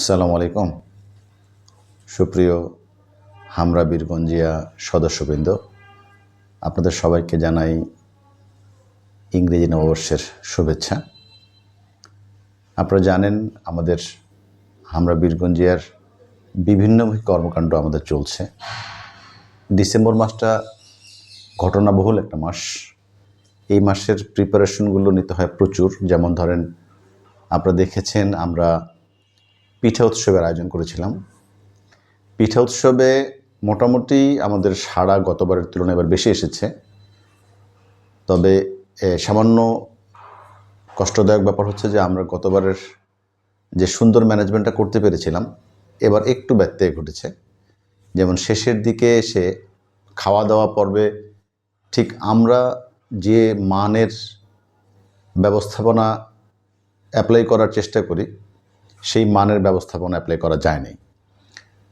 আসসালামু আলাইকুম। সুপ্রিয় হামরা বীরগঞ্জিয়া সদস্যবৃন্দ, আপনাদের সবাইকে জানাই ইংরেজি নববর্ষের শুভেচ্ছা। আপনারা জানেন আমাদের হামরা বীরগঞ্জিয়ার বিভিন্ন কর্মকাণ্ড আমাদের চলছে। ডিসেম্বর মাসটা ঘটনাবহুল একটা মাস। এই মাসের প্রিপারেশনগুলো নিতে হয় প্রচুর। যেমন ধরেন, আপনারা দেখেছেন আমরা পিঠা উৎসবের আয়োজন করেছিলাম। পিঠা উৎসবে মোটামুটি আমাদের সারা গতবারের তুলনায় এবার বেশি এসেছে। তবে সামান্য কষ্টদায়ক ব্যাপার হচ্ছে যে আমরা গতবারের যে সুন্দর ম্যানেজমেন্টটা করতে পেরেছিলাম, এবার একটু ব্যত্যয় ঘটেছে। যেমন শেষের দিকে এসে খাওয়া দাওয়া পর্বে ঠিক আমরা যে মানের ব্যবস্থাপনা অ্যাপ্লাই করার চেষ্টা করি সেই মানের ব্যবস্থাপনা অ্যাপ্লাই করা যায়নি।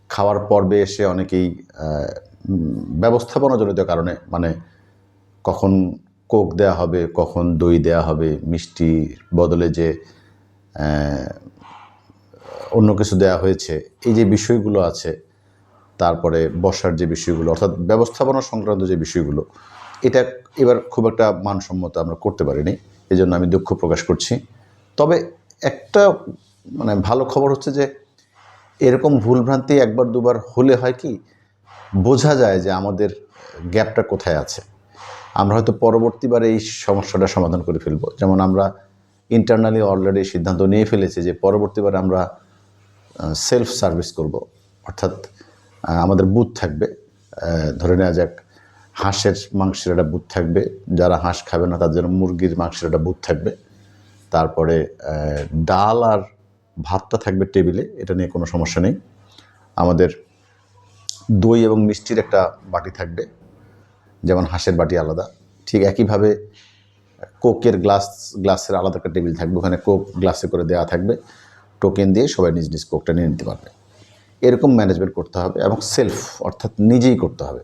খাওয়ার পর্বে এসে অনেকেই আহ, উম, ব্যবস্থাপনাজনিত কারণে মানে কখন কোক দেয়া হবে কখন দই দেয়া হবে মিষ্টির বদলে যে অন্য কিছু দেয়া হয়েছে এই যে বিষয়গুলো আছে তারপরে বসার যে বিষয়গুলো অর্থাৎ ব্যবস্থাপনা সংক্রান্ত যে বিষয়গুলো এটা এবার খুব একটা মানসম্মত আমরা করতে পারিনি। এই জন্য আমি দুঃখ প্রকাশ করছি। তবে একটা মানে ভালো খবর হচ্ছে যে এরকম ভুলভ্রান্তি একবার দুবার হলে হয় কি, বোঝা যায় যে আমাদের গ্যাপটা কোথায় আছে। আমরা হয়তো পরবর্তীবার এই সমস্যাটা সমাধান করে ফেলব। যেমন আমরা ইন্টারনালি অলরেডি সিদ্ধান্ত নিয়ে ফেলেছি যে পরবর্তীবার আমরা সেলফ সার্ভিস করব। অর্থাৎ আমাদের বুথ থাকবে। ধরে নেওয়া যাক, হাঁসের মাংসের একটা বুথ থাকবে। যারা হাঁস খাবে না, তাদের জন্য মুরগির মাংসের একটা বুথ থাকবে। তারপরে ডাল আর ভাতটা থাকবে টেবিলে, এটা নিয়ে কোনো সমস্যা নেই। আমাদের দই এবং মিষ্টির একটা বাটি থাকবে, যেমন হাঁসের বাটি আলাদা। ঠিক একইভাবে কোকের গ্লাস, গ্লাসের আলাদা একটা টেবিল থাকবে, ওখানে কোক গ্লাসে করে দেওয়া থাকবে। টোকেন দিয়ে সবাই নিজ নিজ কোকটা নিয়ে নিতে পারবে। এরকম ম্যানেজমেন্ট করতে হবে এবং সেলফ, অর্থাৎ নিজেই করতে হবে।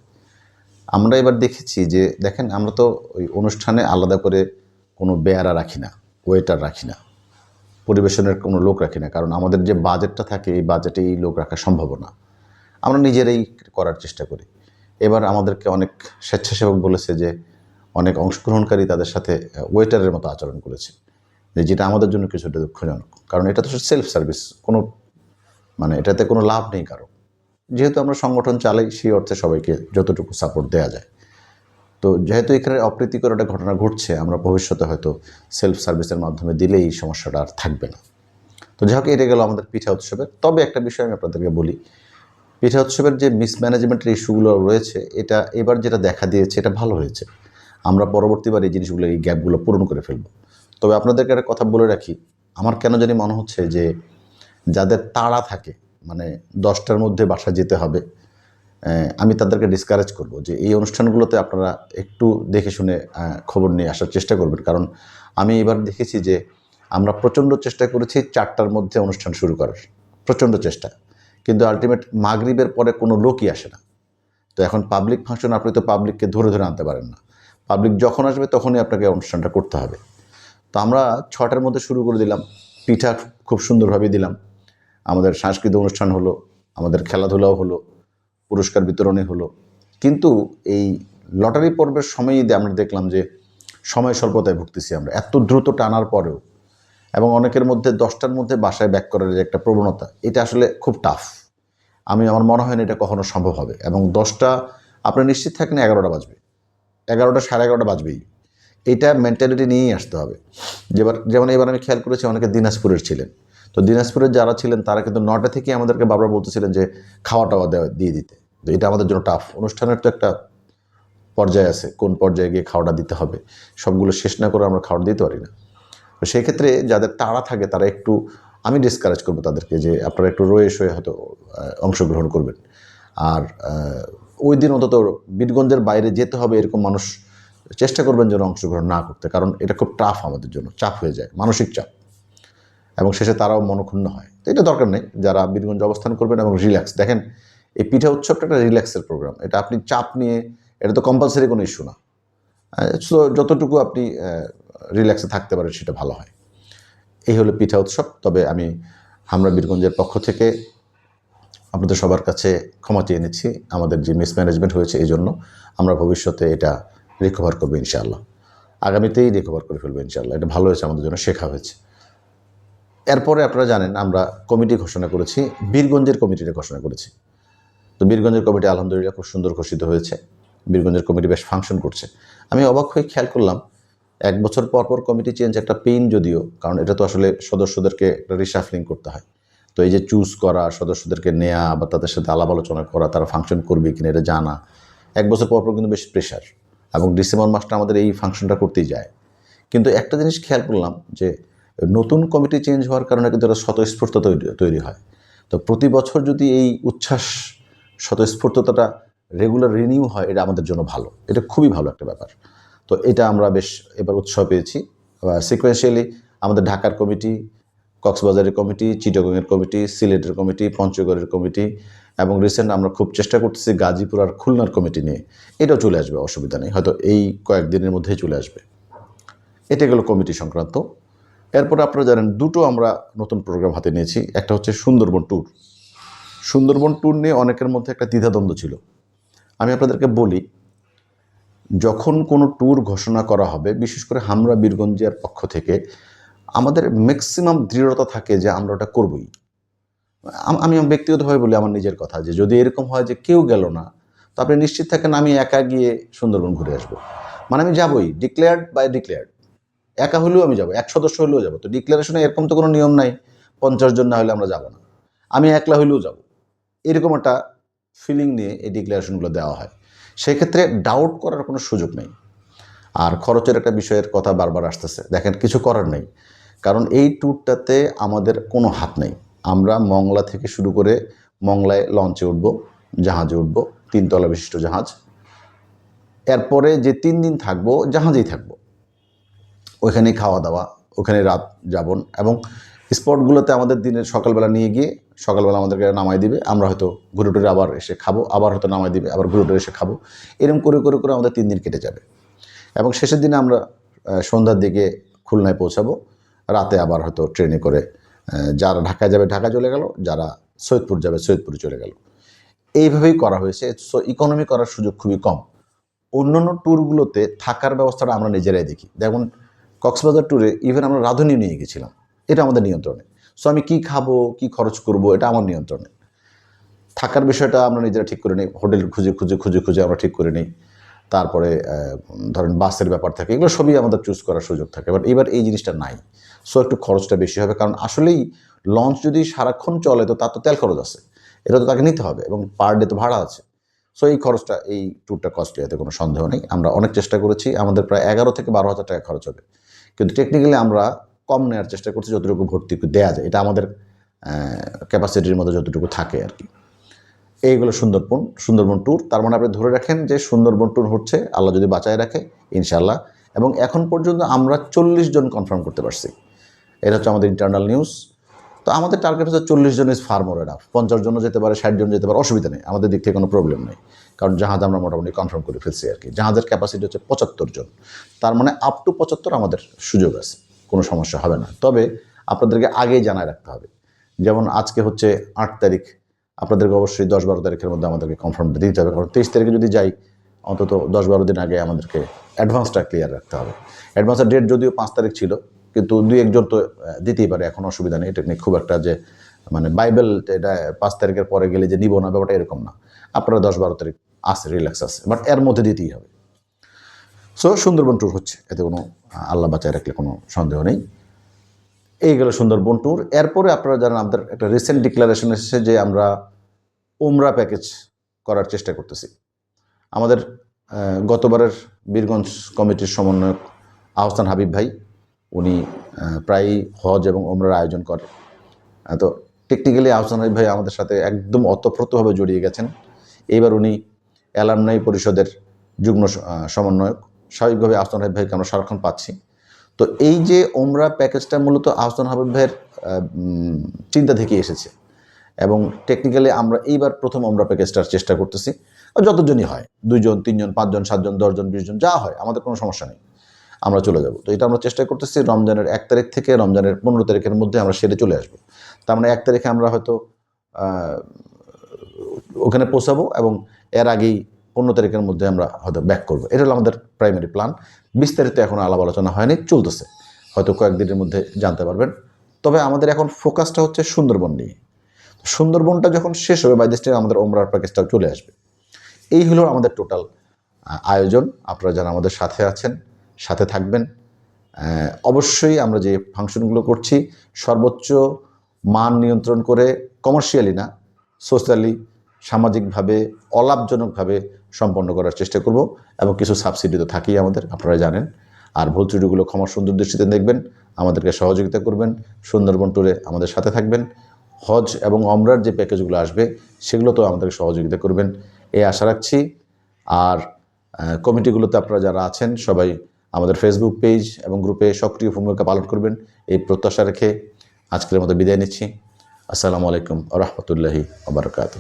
আমরা এবার দেখেছি যে, দেখেন আমরা তো ওই অনুষ্ঠানে আলাদা করে কোনো বেয়ারা রাখি না, ওয়েটার রাখি না। পরিবেশনের কোনো লোক রাখি না, কারণ আমাদের যে বাজেটটা থাকে এই বাজেটে এই লোক রাখা সম্ভব না। আমরা নিজেরাই করার চেষ্টা করি। এবার আমাদেরকে অনেক স্বেচ্ছাসেবক বলেছে যে, অনেক অংশগ্রহণকারী তাদের সাথে ওয়েটারের মতো আচরণ করেছে। যে যেটা আমাদের জন্য কিছুটা দুঃখজনক, কারণ এটা তো সেলফ সার্ভিস কোনো মানে এটাতে কোনো লাভ নেই কারও। যেহেতু আমরা সংগঠন চালাই, সেই অর্থে সবাইকে যতটুকু সাপোর্ট দেওয়া যায়। তো যেহেতু এখানে অপ্রীতিকর একটা ঘটনা ঘটছে, আমরা ভবিষ্যতে হয়তো সেলফ সার্ভিসের মাধ্যমে দিলে এই সমস্যাটা আর থাকবে না। তো যাই হোক, এটা গেল আমাদের পিঠা উৎসবের। তবে একটা বিষয় আমি আপনাদেরকে বলি, পিঠা উৎসবের যে মিসম্যানেজমেন্টের ইস্যুগুলো রয়েছে, এটা এবার যেটা দেখা দিয়েছে, এটা ভালো হয়েছে। আমরা পরবর্তীবার এই জিনিসগুলো, এই গ্যাপগুলো পূরণ করে ফেলব। তবে আপনাদেরকে একটা কথা বলে রাখি, আমার কেন জানি মনে হচ্ছে যে যাদের তাড়া থাকে মানে দশটার মধ্যে বাসা যেতে হবে আমি তাদেরকে ডিসকারেজ করব যে এই অনুষ্ঠানগুলোতে আপনারা একটু দেখে শুনে খবর নিয়ে আসার চেষ্টা করবেন। কারণ আমি এবার দেখেছি যে আমরা প্রচণ্ড চেষ্টা করেছি চারটার মধ্যে অনুষ্ঠান শুরু করার। প্রচণ্ড চেষ্টা। কিন্তু আলটিমেট মাগরিবের পরে কোনো লোকই আসে না। তো এখন পাবলিক ফাংশন আপনি তো পাবলিককে ধরে ধরে আনতে পারেন না। পাবলিক যখন আসবে তখনই আপনাকে অনুষ্ঠানটা করতে হবে। তো আমরা ছটার মধ্যে শুরু করে দিলাম। পিঠা খুব সুন্দরভাবে দিলাম। আমাদের সাংস্কৃতিক অনুষ্ঠান হলো, আমাদের খেলাধুলাও হলো। পুরস্কার বিতরণী হলো। কিন্তু এই লটারি পর্বের সময়ই আমরা দেখলাম যে সময় স্বল্পতায় ভুগতেছি আমরা, এত দ্রুত টানার পরেও, এবং অনেকের মধ্যে দশটার মধ্যে বাসায় ব্যাক করার যে একটা প্রবণতা, এটা আসলে খুব টাফ আমি, আমার মনে হয় না এটা কখনো সম্ভব হবে, এবং দশটা, আপনি নিশ্চিত থাকেন এগারোটা বাজবে। এগারোটা সাড়ে এগারোটা বাজবেই। এইটা মেন্টালিটি নিয়েই আসতে হবে। যেবার, যেমন এবার আমি খেয়াল করেছি, অনেকে দিনাজপুরের ছিলেন। তো দিনাজপুরের যারা ছিলেন, তারা কিন্তু নটা থেকে আমাদেরকে বারবার বলতেছিলেন যে খাওয়া টাওয়া দেওয়া, দিয়ে দিতে। তো এটা আমাদের জন্য টাফ অনুষ্ঠানের তো একটা পর্যায়ে আছে, কোন পর্যায়ে গিয়ে খাওয়াটা দিতে হবে। সবগুলো শেষ না করে আমরা খাওয়াটা দিতে পারি না। তো সেক্ষেত্রে যাদের তাড়া থাকে, তারা একটু, আমি ডিসকারেজ করব তাদেরকে যে আপনারা একটু রয়ে শয়ে হয়তো অংশগ্রহণ করবেন। আর ওই দিন অন্তত বীরগঞ্জের বাইরে যেতে হবে এরকম মানুষ, চেষ্টা করবেন যেন অংশগ্রহণ না করতে। কারণ এটা খুব টাফ আমাদের জন্য, চাপ হয়ে যায়, মানসিক চাপ। এবং শেষে তারাও মনক্ষুণ্ণ হয়। তো এটা দরকার নেই, যারা বীরগঞ্জ অবস্থান করবেন এবং রিল্যাক্স দেখেন, এই পিঠা উৎসবটা একটা রিল্যাক্সের প্রোগ্রাম এটা আপনি চাপ নিয়ে, এটা তো কম্পালসারি কোনো ইস্যু না। যতটুকু আপনি রিল্যাক্সে থাকতে পারেন, সেটা ভালো হয়। এই হলো পিঠা উৎসব। তবে আমি আমরা বীরগঞ্জের পক্ষ থেকে আপনাদের সবার কাছে ক্ষমা চেয়ে নিচ্ছি। আমাদের যে মিসম্যানেজমেন্ট হয়েছে এই জন্য আমরা ভবিষ্যতে এটা রিকভার করব ইনশাআল্লাহ। আগামীতেই রিকভার করে ফেলব ইনশাআল্লাহ। এটা ভালো হয়েছে, আমাদের জন্য শেখা হয়েছে। এরপরে আপনারা জানেন, আমরা কমিটি ঘোষণা করেছি, বীরগঞ্জের কমিটিটা ঘোষণা করেছি। তো বীরগঞ্জের কমিটি আলহামদুলিল্লাহ খুব সুন্দর ঘোষিত হয়েছে। বীরগঞ্জের কমিটি বেশ ফাংশন করছে। আমি অবাক হয়ে খেয়াল করলাম, এক বছর পর পর কমিটি চেঞ্জ একটা পেইন যদিও, কারণ এটা তো আসলে সদস্যদেরকে একটা রিসাফলিং করতে হয়। তো এই যে চুজ করা, সদস্যদেরকে নেওয়া বা তাদের সাথে আলাপ আলোচনা করা, তারা ফাংশন করবে কিনা এটা জানা, এক বছর পর পর কিন্তু বেশ প্রেশার এবং ডিসেম্বর মাসটা আমাদের এই ফাংশনটা করতেই যায়। কিন্তু একটা জিনিস খেয়াল করলাম যে নতুন কমিটি চেঞ্জ হওয়ার কারণে কিন্তু একটা স্বতঃস্ফূর্ত তৈরি তৈরি হয়। তো প্রতি বছর যদি এই উচ্ছ্বাস, স্বতঃস্ফূর্ততাটা রেগুলার রিনিউ হয়, এটা আমাদের জন্য ভালো। এটা খুবই ভালো একটা ব্যাপার। তো এটা আমরা বেশ এবার উৎসাহ পেয়েছি। সিকোয়েন্সিয়ালি আমাদের ঢাকার কমিটি, কক্সবাজারের কমিটি, চিটাগংয়ের কমিটি, সিলেটের কমিটি, পঞ্চগড়ের কমিটি এবং রিসেন্ট আমরা খুব চেষ্টা করতেছি গাজীপুর আর খুলনার কমিটি নিয়ে। এটাও চলে আসবে, অসুবিধা নেই। হয়তো এই কয়েকদিনের মধ্যেই চলে আসবে। এটা গেল কমিটি সংক্রান্ত। এরপরে আপনারা জানেন দুটো আমরা নতুন প্রোগ্রাম হাতে নিয়েছি। একটা হচ্ছে সুন্দরবন ট্যুর সুন্দরবন ট্যুর নিয়ে অনেকের মধ্যে একটা দ্বিধাদ্বন্দ্ব ছিল। আমি আপনাদেরকে বলি, যখন কোনো ট্যুর ঘোষণা করা হবে, বিশেষ করে হামরা বীরগঞ্জের পক্ষ থেকে, আমাদের ম্যাক্সিমাম দৃঢ়তা থাকে যে আমরা ওটা করবই। আম- ব্যক্তিগতভাবে বলি আমার নিজের কথা যে যদি এরকম হয় যে কেউ গেল না, তো আপনি নিশ্চিত থাকেন আমি একা গিয়ে সুন্দরবন ঘুরে আসব। মানে আমি যাবই ডিক্লেয়ার্ড বাই ডিক্লেয়ার্ড একা হলেও আমি যাব, এক সদস্য হলেও যাব। তো ডিক্লারেশনে এরকম তো কোনো নিয়ম নাই, পঞ্চাশ জন না হলে আমরা যাব না। আমি একলা হলেও যাব। এরকম একটা ফিলিং নিয়ে এই ডিক্লারেশনগুলো দেওয়া হয়। সেক্ষেত্রে ডাউট করার কোনো সুযোগ নেই। আর খরচের একটা বিষয়ের কথা বারবার আসতেছে। দেখেন, কিছু করার নেই। কারণ এই ট্যুরটাতে আমাদের কোনো হাত নেই। আমরা মংলা থেকে শুরু করে মংলায় লঞ্চে উঠব, জাহাজে উঠব, তিনতলা বিশিষ্ট জাহাজ। এরপরে যে তিন দিন থাকব, জাহাজেই থাকব। ওইখানেই খাওয়া দাওয়া, ওখানে রাত যাপন এবং স্পটগুলোতে আমাদের দিনের সকালবেলা নিয়ে গিয়ে সকালবেলা আমাদেরকে নামাই দিবে। আমরা হয়তো ঘুরে টুরে আবার এসে খাব, আবার হয়তো নামাই দিবে, আবার ঘুরে টুরে এসে খাব। এরকম করে করে করে আমাদের তিন দিন কেটে যাবে। এবং শেষের দিনে আমরা সন্ধ্যার দিকে খুলনায় পৌঁছাবো। রাতে আবার হয়তো ট্রেনে করে যারা ঢাকা যাবে, ঢাকা চলে গেল, যারা সৈয়দপুর যাবে, সৈয়দপুরে চলে গেল। এইভাবেই করা হয়েছে। সো ইকোনমি করার সুযোগ খুবই কম। অন্যান্য ট্যুরগুলোতে থাকার ব্যবস্থাটা আমরা নিজেরাই দেখি। যেমন কক্সবাজার ট্যুরে ইভেন আমরা রাঁধুনি নিয়ে গেছিলাম। এটা আমাদের নিয়ন্ত্রণে। সো আমি কী খাব, কী খরচ করব, এটা আমার নিয়ন্ত্রণে। থাকার বিষয়টা আমরা নিজেরা ঠিক করে নিই। হোটেল খুঁজে খুঁজে খুঁজে খুঁজে আমরা ঠিক করে নিই। তারপরে ধরেন বাসের ব্যাপার থাকে, এগুলো সবই আমাদের চুজ করার সুযোগ থাকে। বাট এবার এই জিনিসটা নাই। সো একটু খরচটা বেশি হবে, কারণ আসলেই লঞ্চ যদি সারাক্ষণ চলে, তো তার তো তেল খরচ আছে। এটা তো তাকে নিতে হবে এবং পার ডে তো ভাড়া আছে। সো এই খরচটা, এই ট্যুরটা কস্টলি এতে কোনো সন্দেহ নেই। আমরা অনেক চেষ্টা করেছি। আমাদের প্রায় এগারো থেকে বারো হাজার টাকা খরচ হবে। কিন্তু টেকনিক্যালি আমরা কম নেওয়ার চেষ্টা করছি যতটুকু ভর্তি দেওয়া যায়। এটা আমাদের ক্যাপাসিটির মধ্যে যতটুকু থাকে আর কি। এইগুলো সুন্দরবন সুন্দরবন ট্যুর তার মানে আপনি ধরে রাখেন যে সুন্দরবন ট্যুর হচ্ছে আল্লাহ যদি বাঁচায় রাখে ইনশাল্লাহ এবং এখন পর্যন্ত আমরা চল্লিশ জন কনফার্ম করতে পারছি। এটা হচ্ছে আমাদের ইন্টারনাল নিউজ তো আমাদের টার্গেট হচ্ছে চল্লিশ জন ইজ ফার মোর এনাফ পঞ্চাশ জন যেতে পারে, ষাট জন যেতে পারে, অসুবিধা নেই। আমাদের দিক থেকে কোনো প্রবলেম নেই। কারণ জাহাজ আমরা মোটামুটি কনফার্ম করে ফেলছি আর কি। জাহাজের ক্যাপাসিটি হচ্ছে পঁচাত্তর জন। তার মানে আপ টু পঁচাত্তর আমাদের সুযোগ আছে। কোনো সমস্যা হবে না। তবে আপনাদেরকে আগেই জানায় রাখতে হবে। যেমন আজকে হচ্ছে আট তারিখ। আপনাদেরকে অবশ্যই দশ বারো তারিখের মধ্যে আমাদেরকে কনফার্ম দিতে হবে। কারণ তেইশ তারিখে যদি যাই, অন্তত দশ বারো দিন আগে আমাদেরকে অ্যাডভান্সটা ক্লিয়ার রাখতে হবে। অ্যাডভান্সের ডেট যদিও পাঁচ তারিখ ছিল কিন্তু দুই একজন তো দিতেই পারে, এখন অসুবিধা নেই। এটা নিয়ে খুব একটা যে মানে বাইবেল এটা পাঁচ তারিখের পরে গেলে যে নিব না, ব্যাপারটা এরকম না। আপনারা দশ বারো তারিখ আছে রিল্যাক্স আছে বাট এর মধ্যে দিতেই হবে। সো সুন্দরবন ট্যুর হচ্ছে, এতে কোনো আল্লাহ বাঁচায় রাখলে কোনো সন্দেহ নেই। এই গেল সুন্দরবন ট্যুর এরপরে আপনারা জানেন, আমাদের একটা রিসেন্ট ডিক্লারেশন এসেছে যে আমরা উমরা প্যাকেজ করার চেষ্টা করতেছি। আমাদের গতবারের বীরগঞ্জ কমিটির সমন্বয়ক আহসান হাবিব ভাই উনি আহ, প্রায়ই হজ এবং ওমরার আয়োজন করে তো টেকনিক্যালি আহসান ভাই আমাদের সাথে একদম অতপ্রতভাবে জড়িয়ে গেছেন। এইবার উনি অ্যালামনাই পরিষদের যুগ্ম সমন্বয়ক। স্বাভাবিকভাবে আহসান হাবিব ভাইকে আমরা সারাক্ষণ পাচ্ছি। তো এই যে ওমরা প্যাকেজটা মূলত আহসান হাবিব ভাইয়ের চিন্তা থেকে এসেছে। এবং টেকনিক্যালি আমরা এইবার প্রথম ওমরা প্যাকেজটার চেষ্টা করতেছি। যতজনই হয় দুইজন তিনজন পাঁচজন সাতজন দশজন বিশজন যা হয় আমাদের কোনো সমস্যা নেই। আমরা চলে যাব। তো এটা আমরা চেষ্টা করতেছি রমজানের এক তারিখ থেকে রমজানের পনেরো তারিখের মধ্যে আমরা সেরে চলে আসব। তার মানে এক তারিখে আমরা হয়তো ওখানে পৌঁছাবো এবং এর আগেই পনেরো তারিখের মধ্যে আমরা হয়তো ব্যাক করব। এটা হলো আমাদের প্রাইমারি প্ল্যান বিস্তারিত এখন আলাপ আলোচনা হয়নি, চলতেছে। হয়তো কয়েকদিনের মধ্যে জানতে পারবেন। তবে আমাদের এখন ফোকাসটা হচ্ছে সুন্দরবন নিয়ে। সুন্দরবনটা যখন শেষ হবে বাই টাইম আমাদের ওমরার প্যাকেজটাও চলে আসবে। এই হলো আমাদের টোটাল আয়োজন। আপনারা যারা আমাদের সাথে আছেন সাথে থাকবেন। অবশ্যই আমরা যে ফাংশনগুলো করছি, সর্বোচ্চ মান নিয়ন্ত্রণ করে কমার্শিয়ালি না সোশ্যালি সামাজিকভাবে, অলাভজনকভাবে সম্পন্ন করার চেষ্টা করব এবং কিছু সাবসিডি তো থাকেই আমাদের, আপনারা জানেন। আর ভুল ত্রুটিগুলো ক্ষমার সুন্দর দৃষ্টিতে দেখবেন, আমাদেরকে সহযোগিতা করবেন, সুন্দরবন ট্যুরে আমাদের সাথে থাকবেন। হজ এবং অমরার যে প্যাকেজগুলো আসবে, সেগুলো তো আমাদেরকে সহযোগিতা করবেন। এই আশা রাখছি। আর কমিটিগুলোতে আপনারা যারা আছেন, সবাই আমাদের ফেসবুক পেজ এবং গ্রুপে সক্রিয় ভূমিকা পালন করবেন। এই প্রত্যাশা রেখে আজকের মতো বিদায় নিচ্ছি। আসসালামু আলাইকুম রহমতুল্লাহি আবরকাত